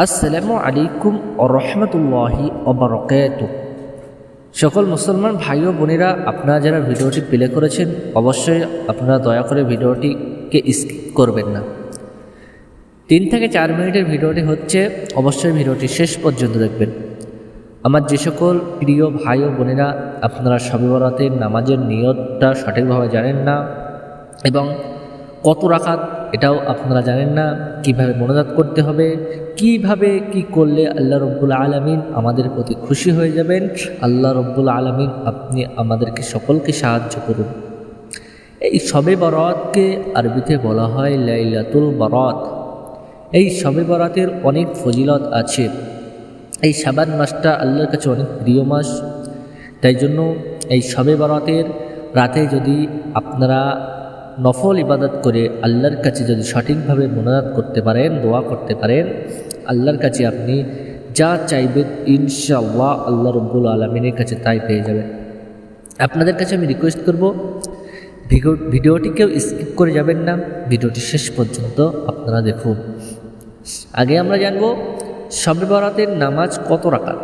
আসসালামু আলাইকুম রহমতুল্লাহি অবরকাত সকল মুসলমান ভাই ও বোনেরা, আপনারা যারা ভিডিওটি প্লে করেছেন, অবশ্যই আপনারা দয়া করে ভিডিওটিকে স্কিপ করবেন না। তিন থেকে চার মিনিটের ভিডিওটি হচ্ছে, অবশ্যই ভিডিওটি শেষ পর্যন্ত দেখবেন। আমার যে সকল প্রিয় ভাই ও বোনেরা, আপনারা সবে বরাতের নামাজের নিয়তটা সঠিকভাবে জানেন না এবং কত রাখাত এটাও আপনারা জানেন না। কীভাবে মনোজাত করতে হবে, কীভাবে কি করলে আল্লাহ রব্বুল আলমিন আমাদের প্রতি খুশি হয়ে যাবেন, আল্লাহ রব্বুল আলমিন আপনি আমাদেরকে সকলকে সাহায্য করুন। এই সবে বরাতকে আরবিতে বলা হয় লাইলাতুল বরাত। এই সবে বরাতের অনেক ফজিলত আছে। এই সাবান মাসটা আল্লাহর কাছে অনেক প্রিয় মাস। তাই জন্য এই সবে বরাতের রাতে যদি আপনারা নফল ইবাদত করে আল্লাহর কাছে যদি সঠিকভাবে মোনাজাত করতে পারেন, দোয়া করতে পারেন, আল্লাহর কাছে আপনি যা চাইবেন ইনশাআল্লাহ আল্লাহ রব্বুল আলমিনের কাছে তাই পেয়ে যাবেন। আপনাদের কাছে আমি রিকোয়েস্ট করব ভিডিও ভিডিওটিকেও স্কিপ করে যাবেন না, ভিডিওটি শেষ পর্যন্ত আপনারা দেখুন। আগে আমরা জানব শবে বরাতের নামাজ কত রাকাত?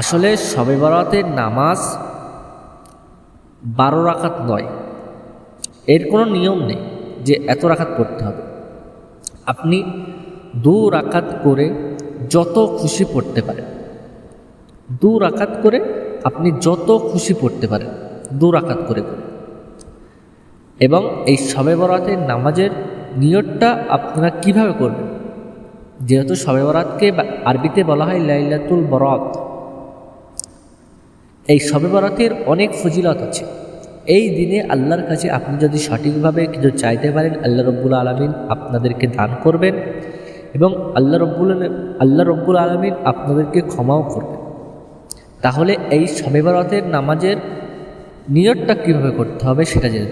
আসলে শবে বরাতের নামাজ বারো রাখাত নয়। এর কোনো নিয়ম নেই যে এত রাখাত পড়তে হবে। আপনি দু রাকাত করে যত খুশি পড়তে পারেন। দু রাকাত করে আপনি যত খুশি পড়তে পারেন, দু রাকাত করে করে। এবং এই শবে বরাতের নামাজের নিয়তটা আপনারা কীভাবে করবেন? যেহেতু শবে বরাতকে আরবিতে বলা হয় লাইলাতুল বরাত। এই বরাতের অনেক ফজিলত আছে। এই দিনে আল্লাহর কাছে আপনি যদি সঠিকভাবে কিছু চাইতে পারেন, আল্লাহ রব্বুল আলমিন আপনাদেরকে দান করবেন এবং আল্লাহ রব্বুল আল্লাহ রব্বুল আলমিন আপনাদেরকে ক্ষমাও করবেন। তাহলে এই বরাতের নামাজের নিয়তটা কীভাবে করতে হবে সেটা জেনে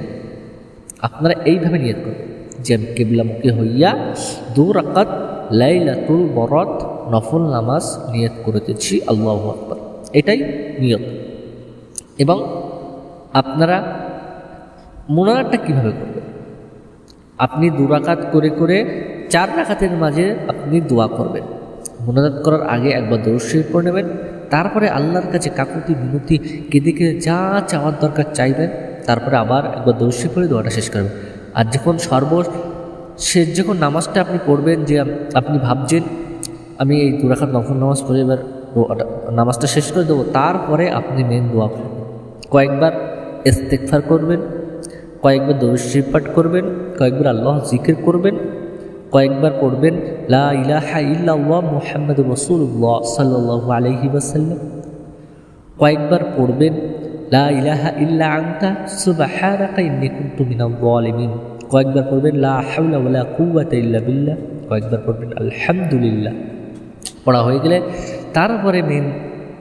আপনারা এইভাবে নিয়ত করবেন যে কেবলামুখী হইয়া দু রাকাত লাইলাতুল বরত নফল নামাজ নিয়ত করিতেছি, আল্লাহ আকবর। এটাই নিয়ত। এবং আপনারা মোনাজাতটা কীভাবে করবেন? আপনি দু রাকাত করে করে চার রাকাতের মাঝে আপনি দোয়া করবেন। মোনাজাত করার আগে একবার দরুদ করে নেবেন। তারপরে আল্লাহর কাছে কাকুতি বিনতি, কেঁদে কেঁদে যা চাওয়ার দরকার চাইবেন। তারপরে আবার একবার দর্শী করে দোয়াটা শেষ করবেন। আর যখন সর্ব শেষ যখন নামাজটা আপনি পড়বেন যে আপনি ভাবছেন, আমি এই দুরাখাত নফল নামাজ পড়ে এবার নামাজটা শেষ করে দেবো, তারপরে আপনি মেন দোয়া করবেন। কয়েকবার ইস্তেকফার করবেন, কয়েকবার দরুশরীফ পাঠ করবেন, কয়েকবার আল্লাহ জিকির করবেন, কয়েকবার পড়বেন, লা ইলাহা রসুল্লাহ সাল্লাহ আলহি ওয়াসাল্লাম। কয়েকবার পড়বেন, লা ইলাহা কয়েকবার পড়বেন, লা ইল্লা বিল্লাহ। কয়েকবার পড়বেন, আলহামদুলিল্লাহ। পড়া হয়ে গেলে তারপরে মেন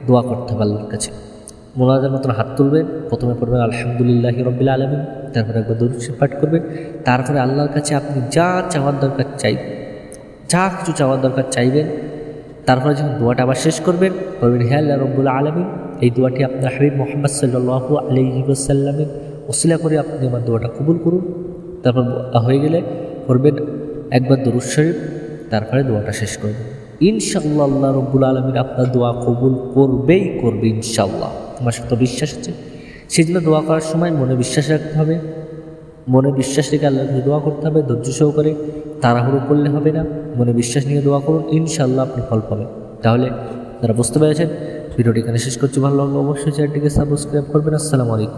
দোয়া করতে আল্লাহর কাছে। মোনাজার মতন হাত তুলবেন প্রথমে পড়বেন আলহামদুলিল্লাহ রবিল আলমিন, তারপরে একবার দরুদ পাঠ করবেন তারপরে আল্লাহর কাছে আপনি যা চাওয়ার দরকার চাইবেন যা কিছু চাওয়ার দরকার চাইবেন, তারপরে যখন দোয়াটা আবার শেষ করবেন, বলবেন হ্যাঁ আল্লাহ রব্বুল আলমিন, এই দোয়াটি আপনার হাবিব মোহাম্মদ সাল্লাহ আলহিবাসাল্লামের ওসিলা করে আপনি আমার দোয়াটা কবুল করুন। তারপর হয়ে গেলে করবেন একবার দরুদ শরীফ, তারপরে দোয়াটা শেষ করবেন। ইনশাল্লাহ আল্লাহ রব্বুল আলমিন আপনার দোয়া কবুল করবেই করবে ইনশাল্লাহ আমার সাথে বিশ্বাস আছে? সেই জন্য দোয়া করার সময় মনে বিশ্বাস রাখতে হবে। মনে বিশ্বাস রেখে আল্লাহ দোয়া করতে হবে, ধৈর্য সহকারে। তাড়াহুড়ো করলে হবে না। মনে বিশ্বাস নিয়ে দোয়া করুন ইনশাল্লাহ আপনি ফল পাবেন। তাহলে তারা বুঝতে পেরেছেন, ভিডিওটি এখানে শেষ করছি। ভালো লাগল অবশ্যই চ্যানেলটিকে সাবস্ক্রাইব করবেন। আসসালামু আলাইকুম।